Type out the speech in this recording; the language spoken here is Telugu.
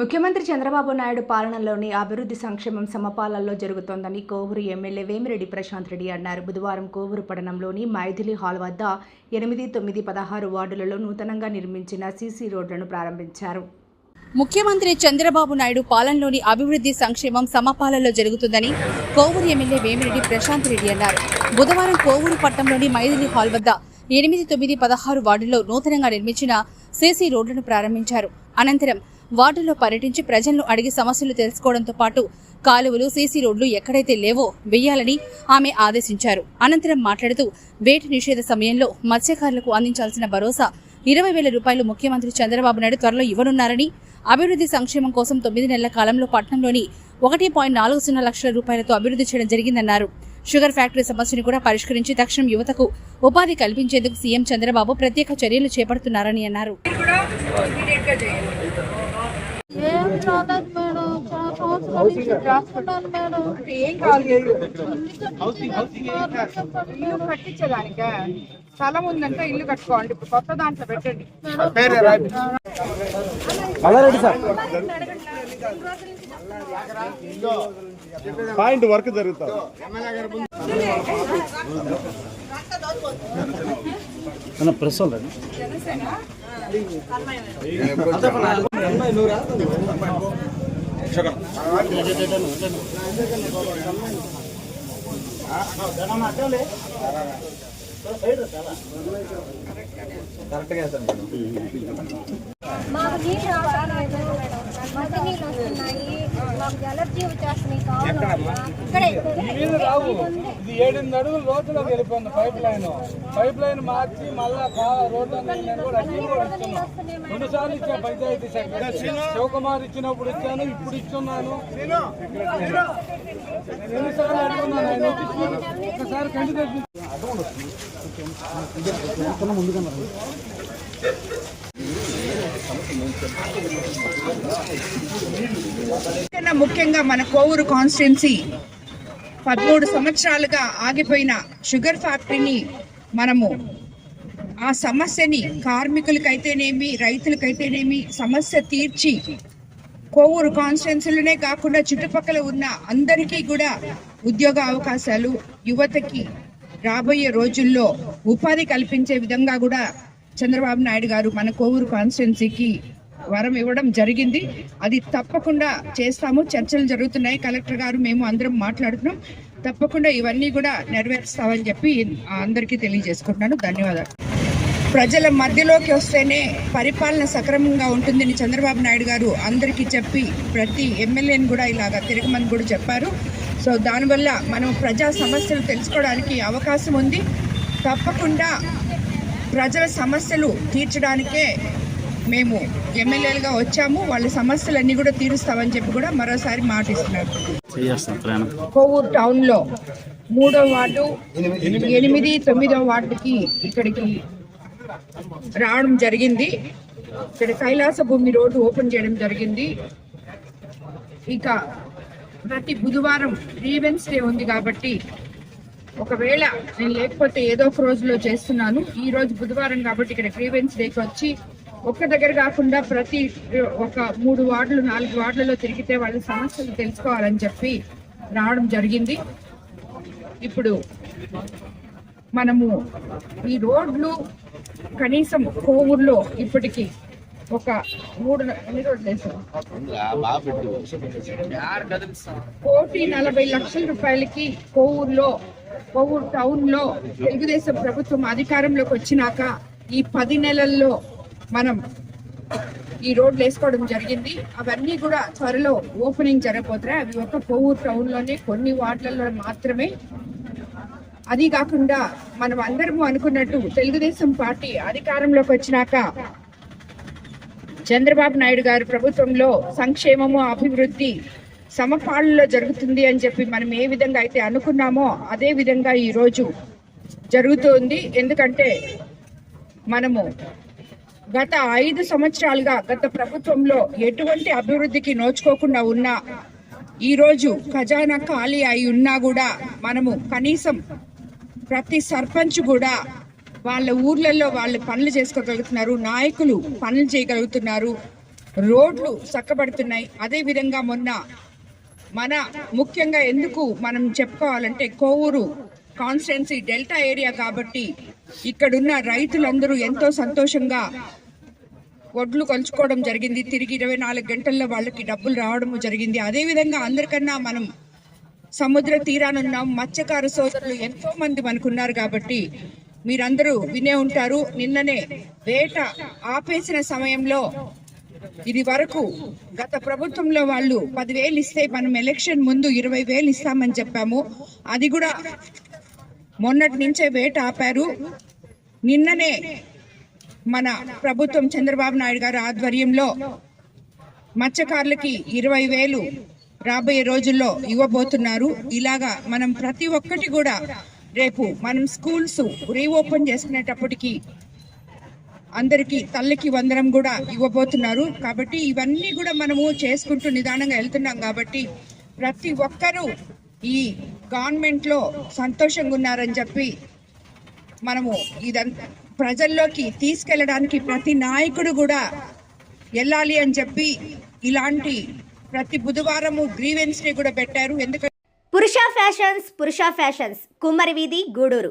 ముఖ్యమంత్రి చంద్రబాబు నాయుడు పాలనలోని అభివృద్ధి సంక్షేమం సమపాలల్లో జరుగుతోందని కోవూరు ఎమ్మెల్యే వేమిరెడ్డి ప్రశాంత్ రెడ్డి అన్నారు. బుధవారం కోవూరు పట్టణంలోని మైథిలి హాల్ వద్ద ఎనిమిది తొమ్మిది పదహారు వార్డులలో నూతనంగా నిర్మించిన సీసీ రోడ్లను ప్రారంభించారు. ముఖ్యమంత్రి చంద్రబాబు నాయుడు పాలనలోని అభివృద్ధి సంక్షేమం సమపాలలో జరుగుతుందని కోవూరు ఎమ్మెల్యే వేమిరెడ్డి ప్రశాంత్ రెడ్డి అన్నారు. బుధవారం కోవూరు పట్టణంలోని మైథిలి హాల్ వద్ద ఎనిమిది తొమ్మిది పదహారు వార్డుల్లో నూతనంగా నిర్మించిన సీసీ రోడ్లను ప్రారంభించారు. అనంతరం వార్డుల్లో పర్యటించి ప్రజలను అడిగి సమస్యలు తెలుసుకోవడంతో పాటు కాలువలు సీసీ రోడ్లు ఎక్కడైతే లేవో వెయ్యాలని ఆమె ఆదేశించారు. అనంతరం మాట్లాడుతూ వేటి నిషేధ సమయంలో మత్స్యకారులకు అందించాల్సిన భరోసా ఇరవై వేల రూపాయలు ముఖ్యమంత్రి చంద్రబాబు నాయుడు త్వరలో ఇవ్వనున్నారని అభివృద్ధి సంక్షేమం కోసం తొమ్మిది నెలల కాలంలో పట్టణంలోని ఒకటి పాయింట్ నాలుగు సున్నా లక్షల రూపాయలతో అభివృద్ధి చేయడం జరిగిందన్నారు. షుగర్ ఫ్యాక్టరీ సమస్యను కూడా పరిష్కరించి తక్షణం యువతకు ఉపాధి కల్పించేందుకు సీఎం చంద్రబాబు ప్రత్యేక చర్యలు చేపడుతున్నారని అన్నారు. ఏం రాలేదు మేడం? చాలా సంవత్సరాల నుంచి రాసుకున్నాను మేడం. ఏం కావాలి చెప్పండి ఇల్లు కట్టించేదానిక స్థలం ఉందంటే ఇల్లు కట్టుకోండి. ఇప్పుడు కొత్త దాంట్లో పెట్టండి. పాయింట్ వర్క్ ప్రెస్ వాళ్ళండి మాకు నీళ్ళు మట్టి నీళ్ళు వస్తున్నాయి. మాకు ఎలర్జీ వచ్చేస్తున్నాయి కావాలి ఇక్కడే ఇది ఏడెనిమిది అడుగులు లోతులోకి వెళ్ళిపోయింది పైప్ లైన్ పైప్ లైన్ మార్చి మళ్ళా కా- రోడ్డు కూడా రెండు సార్లు ఇచ్చా పంచాయతీ సెక్రటరీ? శివకుమార్ ఇచ్చినప్పుడు ఇచ్చాను ఇప్పుడు ఇచ్చున్నాను నేను ఎన్నిసార్లు అడుగున్నాను ఆయన ఒకసారి కంటి తెప్పి ముఖ్యంగా మన కోవూరు కాన్స్టిట్యున్సీ పదమూడు సంవత్సరాలుగా ఆగిపోయిన షుగర్ ఫ్యాక్టరీని మనము ఆ సమస్యని కార్మికులకైతేనేమి రైతులకైతేనేమి సమస్య తీర్చి కోవూరు కాన్స్టిట్యున్సీలోనే కాకుండా చుట్టుపక్కల ఉన్న అందరికీ కూడా ఉద్యోగ అవకాశాలు యువతకి రాబోయే రోజుల్లో ఉపాధి కల్పించే విధంగా కూడా చంద్రబాబు నాయుడు గారు మన కోవూరు కాన్స్టిట్యున్సీకి వరం ఇవ్వడం జరిగింది. అది తప్పకుండా చేస్తాము. చర్చలు జరుగుతున్నాయి. కలెక్టర్ గారు మేము అందరం మాట్లాడుతున్నాం. తప్పకుండా ఇవన్నీ కూడా నెరవేరుస్తామని చెప్పి అందరికీ తెలియజేసుకుంటున్నాను. ధన్యవాదాలు. ప్రజల మధ్యలోకి వస్తేనే పరిపాలన సక్రమంగా ఉంటుందని చంద్రబాబు నాయుడు గారు అందరికీ చెప్పి ప్రతి ఎమ్మెల్యేని కూడా ఇలాగా తిరగమని కూడా చెప్పారు. సో దానివల్ల మనం ప్రజా సమస్యలు తెలుసుకోవడానికి అవకాశం ఉంది. తప్పకుండా ప్రజల సమస్యలు తీర్చడానికే మేము ఎమ్మెల్యేలుగా వచ్చాము. వాళ్ళ సమస్యలన్నీ కూడా తీరుస్తామని చెప్పి కూడా మరోసారి మాటిస్తున్నారు కోవూరు టౌన్లో మూడో వార్డు ఎనిమిది తొమ్మిదో వార్డుకి ఇక్కడికి రావడం జరిగింది. ఇక్కడ కైలాస భూమి రోడ్డు ఓపెన్ చేయడం జరిగింది. ఇక ప్రతి బుధవారం రీవెన్స్ డే ఉంది కాబట్టి ఒకవేళ నేను లేకపోతే ఏదో ఒక రోజులో చేస్తున్నాను. ఈ రోజు బుధవారం కాబట్టి ఇక్కడ గ్రీవెన్స్ డేకి వచ్చి ఒక్క దగ్గర కాకుండా ప్రతి ఒక మూడు వార్డులు నాలుగు వార్డులలో తిరిగితే వాళ్ళ సమస్యలు తెలుసుకోవాలని చెప్పి రావడం జరిగింది. ఇప్పుడు మనము ఈ రోడ్లు కనీసం కోవూరులో ఇప్పటికీ ఒక మూడు ఎన్ని రోడ్లు వేసాం కోటి నలభై లక్షల రూపాయలకి కోవూరులో కోవూరు టౌన్లో తెలుగుదేశం ప్రభుత్వం అధికారంలోకి వచ్చినాక ఈ పది నెలల్లో మనం ఈ రోడ్లు వేసుకోవడం జరిగింది. అవన్నీ కూడా త్వరలో ఓపెనింగ్ జరగబోతున్నాయి. అవి ఒక కోవూరు టౌన్లోనే కొన్ని వార్డులలో మాత్రమే. అది కాకుండా మనం అందరము అనుకున్నట్టు తెలుగుదేశం పార్టీ అధికారంలోకి వచ్చినాక చంద్రబాబు నాయుడు గారు ప్రభుత్వంలో సంక్షేమము అభివృద్ధి సమపాళ్ళలో జరుగుతుంది అని చెప్పి మనం ఏ విధంగా అయితే అనుకున్నామో అదే విధంగా ఈరోజు జరుగుతుంది. ఎందుకంటే మనము గత ఐదు సంవత్సరాలుగా గత ప్రభుత్వంలో ఎటువంటి అభివృద్ధికి నోచుకోకుండా ఉన్నా ఈరోజు ఖజానా ఖాళీ అయి ఉన్నా కూడా మనము కనీసం ప్రతి సర్పంచ్ కూడా వాళ్ళ ఊర్లలో వాళ్ళు పనులు చేసుకోగలుగుతున్నారు నాయకులు పనులు చేయగలుగుతున్నారు రోడ్లు చక్కబడుతున్నాయి. అదే విధంగా మొన్న మన ముఖ్యంగా ఎందుకు మనం చెప్పుకోవాలంటే కోవూరు కాన్స్టెన్సీ డెల్టా ఏరియా కాబట్టి ఇక్కడున్న రైతులందరూ ఎంతో సంతోషంగా వడ్లు కొలుచుకోవడం జరిగింది. తిరిగి ఇరవై నాలుగు గంటల్లో వాళ్ళకి డబ్బులు రావడం జరిగింది. అదే విధంగా అందరికన్నా మనం సముద్ర తీరానున్న. మత్స్యకార సోదరులు ఎంతో మంది మనకున్నారు కాబట్టి మీరందరూ వినే ఉంటారు. నిన్ననే వేట ఆపేసిన సమయంలో ఇది వరకు గత ప్రభుత్వంలో వాళ్ళు పదివేలు ఇస్తే మనం ఎలక్షన్ ముందు ఇరవై వేలు ఇస్తామని చెప్పాము. అది కూడా మొన్నటి నుంచే వేట ఆపారు. నిన్ననే మన ప్రభుత్వం చంద్రబాబు నాయుడు గారి ఆధ్వర్యంలో మత్స్యకారులకి ఇరవై వేలు రాబోయే రోజుల్లో ఇవ్వబోతున్నారు. ఇలాగా మనం ప్రతి ఒక్కటి కూడా రేపు మనం స్కూల్స్ రీఓపెన్ చేసుకునేటప్పటికి అందరికీ తల్లికి వందనం కూడా ఇవ్వబోతున్నారు. కాబట్టి ఇవన్నీ కూడా మనము చేసుకుంటూ నిదానంగా వెళ్తున్నాం కాబట్టి ప్రతి ఒక్కరూ ఈ గవర్నమెంట్లో సంతోషంగా ఉన్నారని చెప్పి మనము ఇదంతా ప్రజల్లోకి తీసుకెళ్ళడానికి ప్రతి నాయకుడు కూడా వెళ్ళాలి అని చెప్పి ఇలాంటి ప్రతి బుధవారము గ్రీవెన్స్ని కూడా పెట్టారు. ఎందుకంటే పురుష ఫ్యాషన్స్ పురుష ఫ్యాషన్స్. కుమ్మరి వీధి గూడూరు.